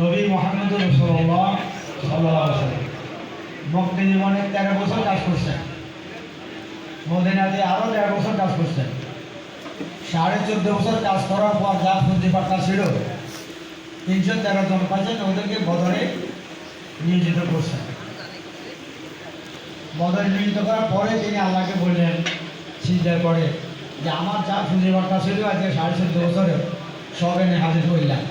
নবী মোহাম্মদ রসুল্লাহ সাল্লাহ মক্কি জীবনে তেরো বছর কাজ করছেন। মদিনাতে আরও দেড় বছর কাজ করছেন। সাড়ে চোদ্দ বছর কাজ করার পর যা পুঁজি পাট্টা ছিল, তিনশো তেরো জন পাচ্ছেন ওদেরকে বদলে নিয়োজিত করছেন। বদরে নিয়োজিত করার পরে তিনি আল্লাহকে বললেন চিন্তার করে যে আমার যা পুঁজি পাট্টা ছিল আজকে সাড়ে চোদ্দ বছরে সব এনে হাজির করলাম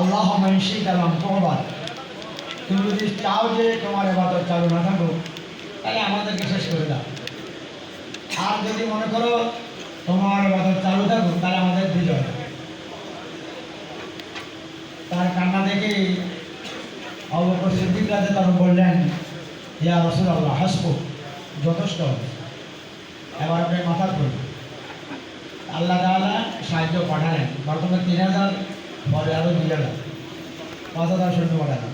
আল্লাহ মানসি কালাম তোমার তুমি যদি চাও যে তোমার এবাদত চালু না থাকো তাহলে আমাদেরকে শেষ করে দাও। আর যদি মনে করো তোমার এবাদত চালু থাকুক, তাহলে আমাদের বিজয়। তার কান্না দেখে অবকর সিদ্দিক রাজে তখন বললেন, ইয়া রসুল আল্লাহ হাসবো যথেষ্ট হবে। এবার আপনি মাথা করুন আল্লাহ তাআলা সাহায্য পাঠালেন। প্রথমে তিন হাজার, পরে আরও দুই হাজার। পাঁচ হাজার সৈন্য পাঠালেন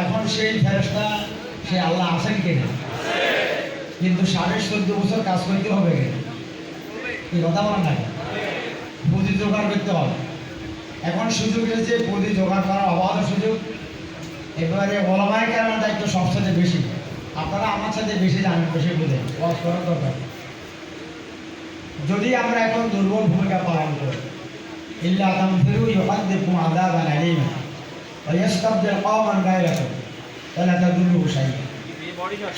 এখন সেই ফেরস্তা সে আল্লাহ আছেন কিনা? কিন্তু সাড়ে চোদ্দ বছর কাজ করতে হবে এই কথা বলার না পুঁজি জোগাড় করতে হবে। এখন সুযোগ এসেছে, পুঁজি জোগাড় করার অবাধ সুযোগ। এবারে ওলামায় কেন দায়িত্ব সবসাথে বেশি। আপনারা আমার সাথে বেশি জানেন, বেশি বুঝেন। করার দরকার। যদি আমরা এখন দুর্বল ভূমিকা পালন করি তামফিরু ইউআযিবকুম আযাবান আলীমা ওয়া ইস্তাবদিল কওমান গায়রাকুম ওয়ালা তাদুল্লুহু শাইআ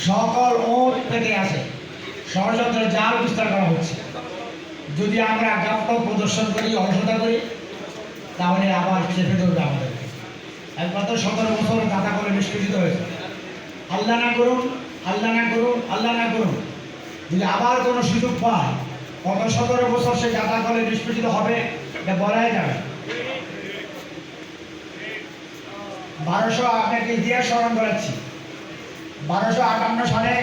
সকল ওট থেকে আসে ষড়যন্ত্র জাল বিস্তার করা হচ্ছে। যদি আমরা গাফল প্রদর্শন করি অলসতা করি, তাহলে আবার চেপে ধরবে একবার তো সতেরো বছর দাতা করে নিষ্কাশিত হয়েছে। আল্লাহ না করুন আল্লাহ না করুন আল্লাহ না করুন যদি আবার কোনো সুযোগ পায় কত সতেরো বছর সে দাতা করে নিষ্কাশিত হবে, এটা বলাই যাবে বারোশো আপনাকে ইতিহাস স্মরণ করাচ্ছি। বারোশো আটান্ন সালে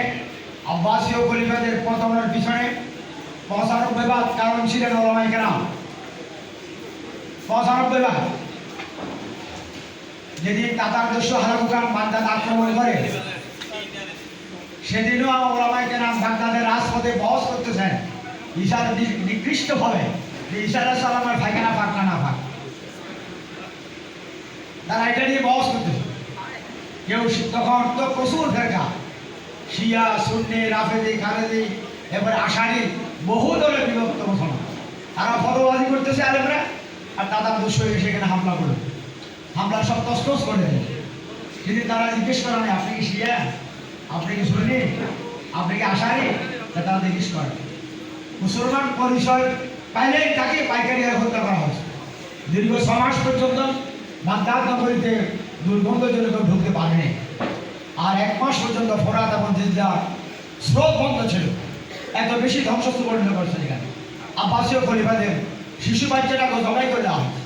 আব্বাসীয় খলিফাদের পতনের পিছনে পঁচানব্বই ভাগ কারণ ছিলেন ওলামাই কেরাম। পঁচানব্বই ভাগ যেদিন তাতার দস্যু হারাকুকাম বাগদাদ আক্রমণ করে, সেদিনও ওলামাই কেরাম বাগদাদের রাজপথে বহস করতেছেন। ঈশার নিকৃষ্ট ভাবে যে ঈশার সালামের ফাইখানা ফাঁক না না ফাঁক। তারা এটা নিয়ে বহস করতেছে কেউ তখন তো প্রচুর ফেরকা শিয়া, সুন্নি, রাফেদি, খালেদি, এবারে আষাঢ়ি বহু দলে বিভক্ত মুসলমান। তারা ফটোবাজি করতেছে আলেমরা, আর দাদা দুশো সেখানে হামলা করল। হামলা সব তস্তস করে দিল যদি তারা জিজ্ঞেস করা আপনি কি শিয়া? আপনি কি সুন্নি? আপনি কি আষাঢ়ি তারা জিজ্ঞেস করে। মুসলমান পরিচয় পাইলেই তাকে পাইকারি হত্যা করা হয়েছে। দীর্ঘ ছ মাস পর্যন্ত বাগদাদ নগরীতে দুর্গন্ধজনক ঢুকতে পারেনি। আর এক মাস পর্যন্ত ফোরাত এবং জিদ্দা স্রোত বন্ধ ছিল। এত বেশি ধ্বংসস্তূপ পরিণত করছে এখানে। আব্বাসীয় খলিফাদের শিশু বাচ্চাটাকে জবাই করে দেওয়া হয়েছে।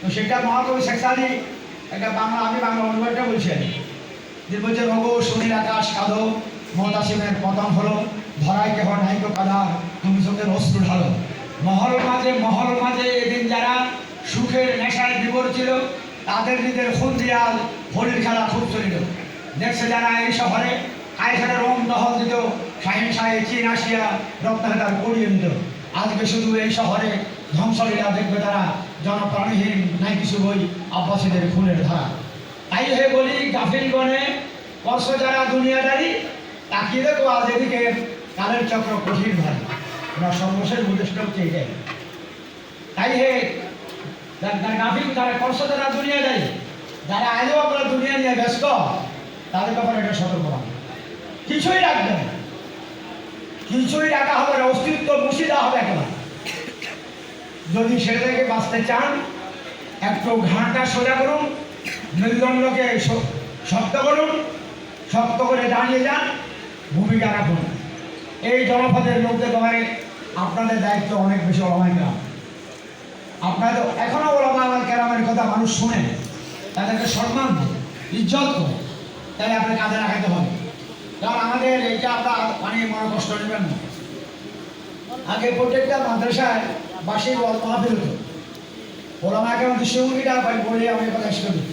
তো সেটা মহাকবি শেখ সাদি একটা বাংলা, আমি বাংলা অনুবাদটা বলছি। যে বলছে রঘু সুনীল আকাশ কালো মহতাসিমের পতন হলো। ধরায় কেহ নাইকো কাদা তুমি চোখের অস্ত্র ঢালো মহল মাঝে মহল মাঝে এদিন যারা সুখের নেশায় বিবর ছিল, তাদের নিজের খুন দিয়াল হোলির খেলা খুব চলিল। দেখছে যারা এই শহরে কায়সারের রোম দহল দিত, শাহিন শাহে চীন আসিয়া রত্নাঘাটার করিয়ে নিত। আজকে শুধু এই শহরে ধ্বংসলীলা দেখবে তারা, জনপ্রাণীহীন নাই কিছু বই আব্বাসীদের খুনের ধারা। তাই হয়ে বলি গাফিল গণে কর্ষ যারা দুনিয়াদারি, তাকিয়ে দেখো আজ এদিকে কালের চক্র কঠিন ভারী আমার সর্বশেষ উদ্দেশ্য হচ্ছে এটাই তাই হে গাফিল যারা কর্ষ দুনিয়া যায়, যারা আজও আপনারা দুনিয়া নিয়ে ব্যস্ত, তাদের ব্যাপারে এটা সতর্ক রাখবেন। কিছুই রাখবেন না। কিছুই রাখা হবে না, অস্তিত্ব মুছে দেওয়া হবে একেবারে যদি সেটা থেকে বাঁচতে চান একটু ঘাড়টা সোজা করুন মেরুদণ্ডকে শক্ত করুন, শক্ত করে দাঁড়িয়ে যান, ভূমিকা রাখুন এই জনপদের লোকদের ব্যাপারে আপনাদের দায়িত্ব অনেক বেশি ওলামাই আপনাদের এখনও ওলামা আমার কেরামের কথা মানুষ শুনে তাদেরকে সম্মান ইজ্জত করে তাহলে আপনি কাজে রাখাতে হবে। কারণ আমাদের এইটা আপনার মানে মনে কষ্ট নেবেন না। আগে প্রত্যেকটা মাদ্রাসায় বাসির ওয়াজ মাহফিল হতো। ওলামা কেমন দৃষ্টিভঙ্গিটা বলে আমি কথা করি।